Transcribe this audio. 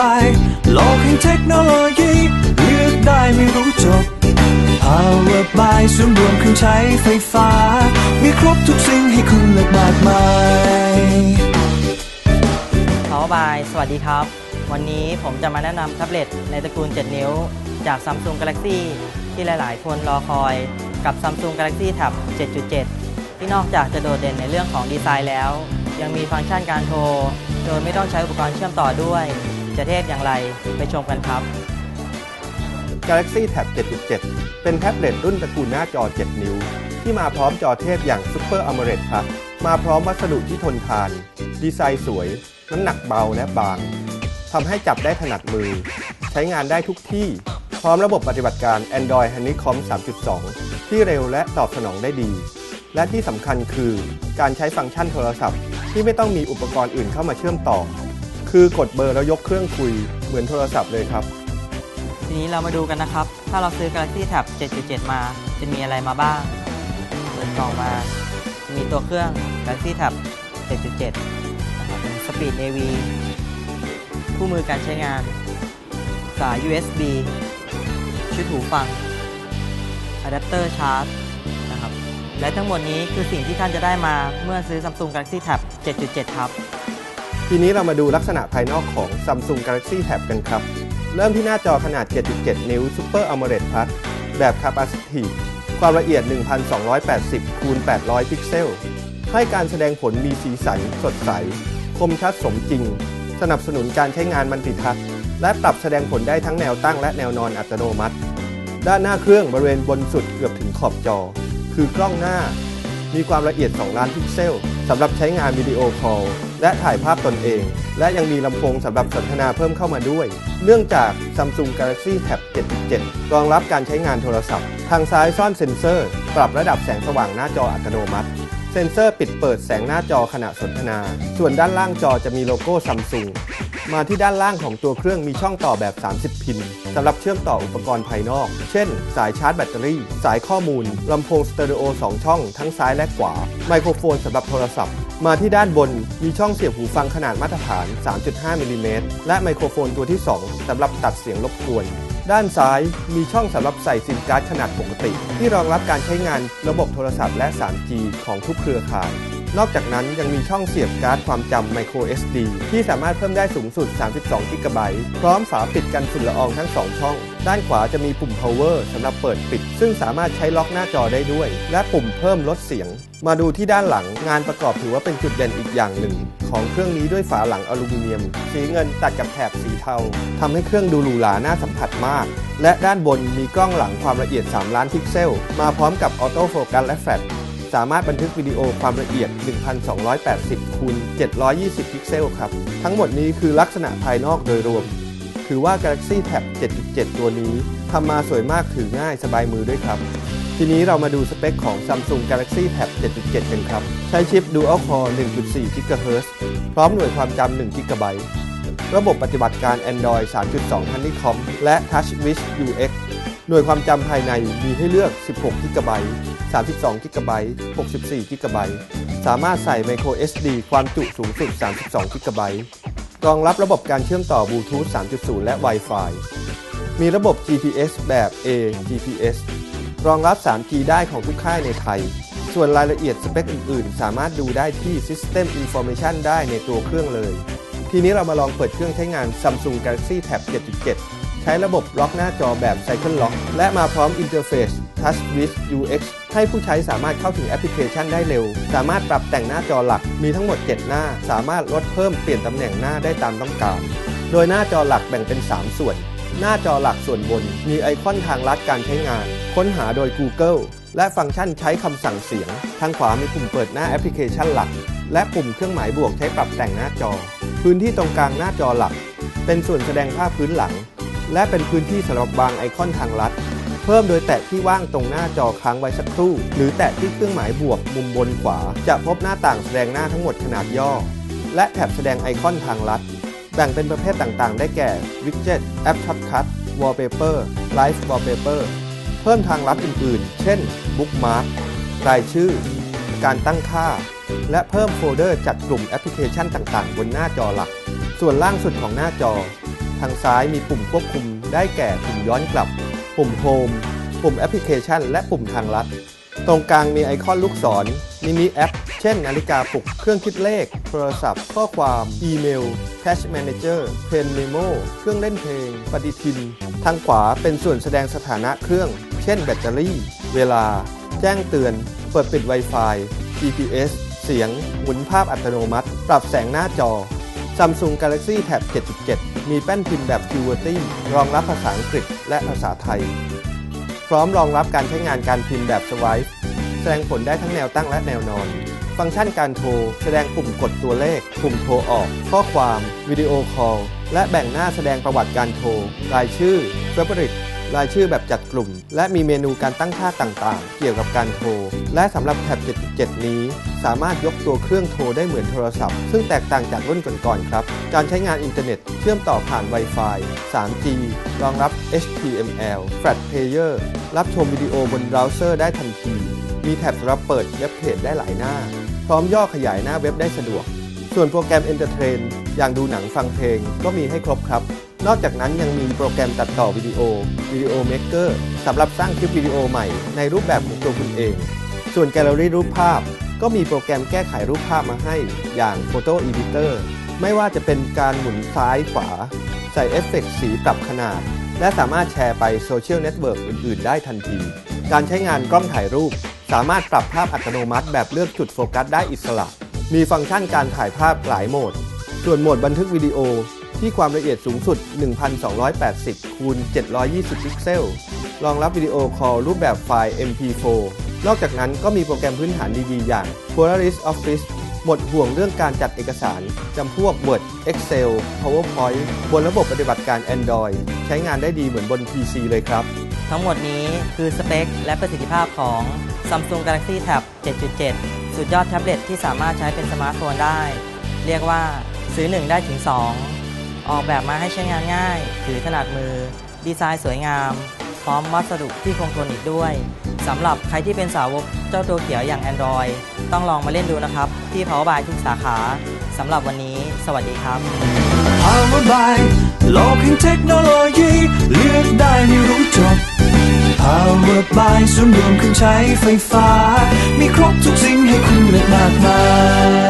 by โลกแห่งเทคโนโลยีเลือกได้ไม่รู้จบ Power by ศูนรวมเครื่องใช้ไฟฟ้า มีครบทุกสิ่งให้คุณเลือกมากมาย Power by สวัสดีครับ วันนี้ผมจะมาแนะนำแท็บเล็ตในตระกูล 7 นิ้ว จาก Samsung Galaxy ที่หลาย ๆ คนรอคอยกับ Samsung Galaxy Tab 7.7 ที่นอกจากจะโดดเด่นในเรื่องของดีไซน์แล้ว ยังมีฟังก์ชันการโทร โดยไม่ต้องใช้อุปกรณ์เชื่อมต่อด้วย จะเทพอย่างไรไปชมกันครับ Galaxy Tab 7.7 เป็นแท็บเล็ตรุ่นตระกูลหน้าจอ 7 นิ้ว ที่มาพร้อมจอเทพอย่าง Super AMOLED Plus มาพร้อมวัสดุที่ทนทาน ดีไซน์สวย น้ำหนักเบาและบางทำให้จับได้ถนัดมือ ใช้งานได้ทุกที่ พร้อมระบบปฏิบัติการ Android Honeycomb 3.2 ที่เร็วและตอบสนองได้ดี และที่สำคัญคือการใช้ฟังก์ชันโทรศัพท์ ที่ไม่ต้องมีอุปกรณ์อื่นเข้ามาเชื่อมต่อ คือกดเบอร์แล้วยกเครื่องคุยเหมือนโทรศัพท์เลยครับ ทีนี้เรามาดูกันนะครับ ถ้าเราซื้อ Galaxy Tab 7.7 มา จะมีอะไรมาบ้าง เปิดกล่องมาจะมีตัวเครื่อง Galaxy Tab 7.7 นะครับเป็น Speed AV คู่มือการใช้งาน สาย USB ชุดหูฟังอะแดปเตอร์ชาร์จนะครับ และทั้งหมดนี้คือสิ่งที่ท่านจะได้มาเมื่อซื้อ Samsung Galaxy Tab 7.7 ครับ ทีนี้เรามาดูลักษณะภายนอกของ Samsung Galaxy Tab กันครับ เริ่มที่หน้าจอขนาด 7.7 นิ้ว Super AMOLED Plus แบบ Capacitive ความละเอียด 1280 คูณ 800 พิกเซล ให้การแสดงผลมีสีสัน สดใส คมชัดสมจริง สนับสนุนการใช้งานมันติทัศน์ และปรับแสดงผลได้ทั้งแนวตั้งและแนวนอนอัตโนมัติ ด้านหน้าเครื่องบริเวณบนสุดเกือบถึงขอบจอ คือกล้องหน้า มีความละเอียด 2 ล้านพิกเซลสำหรับใช้งานวิดีโอคอลและถ่ายภาพตนเอง และยังมีลำโพงสำหรับสนทนาเพิ่มเข้ามาด้วย เนื่องจาก Samsung Galaxy Tab 7.7 รองรับการใช้งานโทรศัพท์ ทางซ้ายซ่อนเซ็นเซอร์ ปรับระดับแสงสว่างหน้าจออัตโนมัติ เซ็นเซอร์ปิดเปิดแสงหน้าจอขณะสนทนา ส่วนด้านล่างจอจะมีโลโก้ Samsung มาที่ด้านล่างของตัวเครื่องมีช่องต่อแบบ 30 พินสำหรับเชื่อมต่ออุปกรณ์ภายนอก เช่น สายชาร์จแบตเตอรี่ สายข้อมูล ลำโพงสเตอริโอ 2 ช่อง ทั้งซ้ายและขวา ไมโครโฟนสำหรับโทรศัพท์ มาที่ด้านบนมีช่องเสียบหูฟังขนาดมาตรฐาน 3.5มิลลิเมตรและไมโครโฟนตัวที่ 2สำหรับตัดเสียงรบกวน ด้านซ้ายมีช่องสำหรับใส่ซิมการ์ดขนาดปกติ ที่รองรับการใช้งานระบบโทรศัพท์และ 3G ของทุกเครือข่าย นอกจากนั้นยังมีช่องเสียบการ์ดความจำ micro SD ที่สามารถเพิ่มได้สูงสุด 32 g b พร้อมฝาปิดกันฝุ่นละอองทั้ง 2 ช่อง ด้านขวาจะมีปุ่ม power สำหรับเปิดปิด ซึ่งสามารถใช้ล็อกหน้าจอได้ด้วย และปุ่มเพิ่มลดเสียง มาดูที่ด้านหลัง งานประกอบถือว่าเป็นจุดเด่นอีกอย่างหนึ่ง ของเครื่องนี้ด้วยฝาหลังอลูมิเนียม สีเงินตัดกับแถบสีเทาทำให้เครื่องดูหรูหราน่าสัมผัสมาก และด้านบนมีกล้องหลังความละเอียด 3 ล้านพิกเซล มาพร้อมกับออโต้โฟกัสและแฟลช สามารถบันทึกวิดีโอความละเอียด 1280คูณ720 พิกเซลครับ ทั้งหมดนี้คือลักษณะภายนอกโดยรวม ถือว่า Galaxy Tab 7.7 ตัวนี้ทำมาสวยมากถือง่ายสบายมือด้วยครับ ทีนี้เรามาดูสเปคของ Samsung Galaxy Tab 7.7 กันครับ ใช้ชิป Dual Core 1.4 GHz พร้อมหน่วยความจำ1 GB ระบบปฏิบัติการ Android 3.2 Honeycomb และ TouchWiz UX หน่วยความจำภายในมีให้เลือก 16 g b 32 g b 64 g b สามารถใส่ Micro SD ความจุสูงสุด 32 g b รองรับระบบการเชื่อมต่อบลูทูธ 3.0 และ Wi-Fi มีระบบ GPS แบบ A GPS รองรับ 3G ได้ของทุกค่ายในไทย ส่วนรายละเอียดสเปคอื่น ๆ สามารถดูได้ที่ System Information ได้ในตัวเครื่องเลย ทีนี้เรามาลองเปิดเครื่องใช้งาน Samsung Galaxy Tab 7.7 ใช้ระบบล็อกหน้าจอแบบ Cycle Lock และมาพร้อมอินเทอร์เฟซ Touch with UX ให้ผู้ใช้สามารถเข้าถึงแอปพลิเคชันได้เร็ว สามารถปรับแต่งหน้าจอหลักมีทั้งหมด 7 หน้า สามารถลดเพิ่มเปลี่ยนตำแหน่งหน้าได้ตามต้องการ โดยหน้าจอหลักแบ่งเป็น 3 ส่วน หน้าจอหลักส่วนบน มีไอคอนทางลัดการใช้งาน ค้นหาโดย Google และฟังก์ชันใช้คำสั่งเสียง ทางขวามีปุ่มเปิดหน้าแอปพลิเคชันหลัก และปุ่มเครื่องหมายบวกใช้ปรับแต่งหน้าจอ พื้นที่ตรงกลางหน้าจอหลัก เป็นส่วนแสดงภาพพื้นหลัง และเป็นพื้นที่สำหรับบางไอคอนทางลัด เพิ่มโดยแตะที่ว่างตรงหน้าจอค้างไว้สักครู่ หรือแตะที่เครื่องหมายบวกมุมบนขวา จะพบหน้าต่างแสดงหน้าทั้งหมดขนาดย่อ และแถบแสดงไอคอนทางลัด แบ่งเป็นประเภทต่างๆ ได้แก่ Widget แอป Shortcut Wallpaper Live Wallpaper เพิ่มทางลัดอื่นๆ เช่น Bookmark รายชื่อ การตั้งค่า และเพิ่มโฟลเดอร์จัดกลุ่มแอปพลิเคชันต่างๆ บนหน้าจอหลัก ส่วนล่างสุดของหน้าจอ ทางซ้ายมีปุ่มควบคุมได้แก่ปุ่มย้อนกลับ ปุ่มโฮม ปุ่มแอปพลิเคชัน และปุ่มทางลัด ตรงกลางมีไอคอนลูกศรมินิแอป เช่น นาฬิกาปลุก เครื่องคิดเลข โทรศัพท์ ข้อความ อีเมล Cash Manager เพนเมโมเครื่องเล่นเพลง ปฏิทิน ทางขวาเป็นส่วนแสดงสถานะเครื่อง เช่น แบตเตอรี่ เวลา แจ้งเตือน เปิดปิด Wi-Fi GPS เสียง หมุนภาพอัตโนมัติ ปรับแสงหน้าจอ Samsung Galaxy Tab 7.7 มีแป้นพิมพ์แบบ QWERTY รองรับภาษาอังกฤษและภาษาไทย พร้อมรองรับการใช้งานการพิมพ์แบบ swipe แสดงผลได้ทั้งแนวตั้งและแนวนอน ฟังก์ชันการโทร แสดงปุ่มกดตัวเลข ปุ่มโทรออก ข้อความ วิดีโอคอล และแบ่งหน้าแสดงประวัติการโทร รายชื่อเบอร์ริ รายชื่อแบบจัดกลุ่ม และมีเมนูการตั้งค่าต่างๆ เกี่ยวกับการโทร และสำหรับแท็บ 7.7 นี้ สามารถยกตัวเครื่องโทรได้เหมือนโทรศัพท์ ซึ่งแตกต่างจากรุ่นก่อนๆครับ การใช้งานอินเทอร์เน็ต เชื่อมต่อผ่าน Wi-Fi 3G รองรับ HTML Flat Player รับชมวิดีโอบนเบราว์เซอร์ได้ทันที มีแท็บสำหรับเปิดเว็บเพจได้หลายหน้า พร้อมย่อขยายหน้าเว็บได้สะดวก ส่วนโปรแกรม Entertain อย่างดูหนังฟังเพลงก็มีให้ครบครับ นอกจากนั้นยังมีโปรแกรมตัดต่อวิดีโอวิดีโอเมกเกอร์สำหรับสร้างคลิปวิดีโอใหม่ในรูปแบบของตัวคุณเอง ส่วนแกลเลอรี่รูปภาพ ก็มีโปรแกรมแก้ไขรูปภาพมาให้ อย่าง Photo Editor ไม่ว่าจะเป็นการหมุนซ้ายขวา ใส่เอฟเฟกต์สีปรับขนาด และสามารถแชร์ไปโซเชียลเน็ตเวิร์กอื่น ๆ ได้ทันที การใช้งานกล้องถ่ายรูป สามารถปรับภาพอัตโนมัติแบบเลือกจุดโฟกัสได้อิสระ มีฟังก์ชันการถ่ายภาพหลายโหมด ส่วนโหมดบันทึกวิดีโอ ที่ความละเอียดสูงสุด 1280 คูณ 720 พิกเซล รองรับวิดีโอคอลรูปแบบไฟล์ MP4 นอกจากนั้นก็มีโปรแกรมพื้นฐานดีๆ อย่าง Polaris Office หมดห่วงเรื่องการจัดเอกสาร จำพวก Word Excel PowerPoint บนระบบปฏิบัติการ Android ใช้งานได้ดีเหมือนบน PC เลยครับ ทั้งหมดนี้คือสเปค และประสิทธิภาพของ Samsung Galaxy Tab 7.7 สุดยอดแท็บเล็ตที่สามารถใช้เป็นสมาร์ทโฟนได้ เรียกว่าซื้อ 1 ได้ถึง 2 ออกแบบมาให้ใช้งานง่าย ถือถนัดมือ ดีไซน์สวยงาม พร้อมวัสดุที่คงทนอีกด้วยสำหรับใครที่เป็นสาวกเจ้าตัวเขียวอย่าง Android ต้องลองมาเล่นดูนะครับ ที่ Power by ทุกสาขาสำหรับวันนี้ สวัสดีครับ Power by โลกแห่งเทคโนโลยีเลือกได้ไม่รู้จบ Power by ศูนรวมเครื่องใช้ไฟฟ้า มีครบทุกสิ่งให้คุณเลือกมากมาย